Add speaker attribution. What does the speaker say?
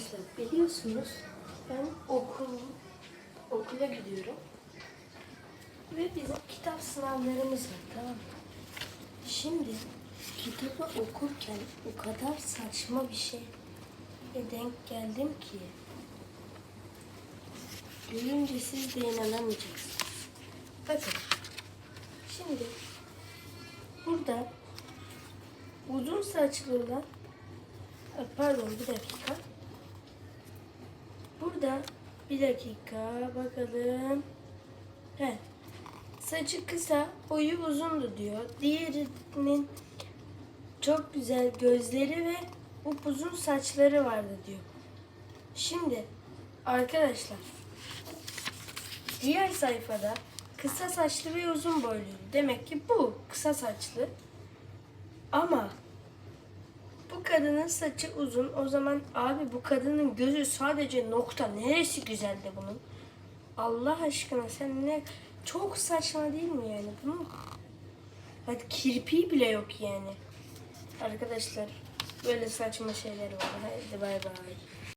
Speaker 1: Arkadaşlar biliyorsunuz ben okul okula gidiyorum. Ve bizim kitap sınavlarımız var tamam mı? Şimdi kitabı okurken o kadar saçma bir şey denk geldim ki duyunca siz de inanamayacaksınız. Bakın şimdi burada uzun saçlı olan Pardon bir dakika. Burada bir dakika bakalım. He. Saçı kısa, boyu uzundu diyor. Diğerinin çok güzel gözleri ve upuzun saçları vardı diyor. Şimdi arkadaşlar diğer sayfada kısa saçlı ve uzun boyluydu. Demek ki bu kısa saçlı. Ama kadının saçı uzun. O zaman abi bu kadının gözü sadece nokta. Neresi güzeldi bunun? Allah aşkına sen ne çok saçma değil mi yani? Bunun hadi kirpiği bile yok yani. Arkadaşlar böyle saçma şeyler var. Hadi bay bay.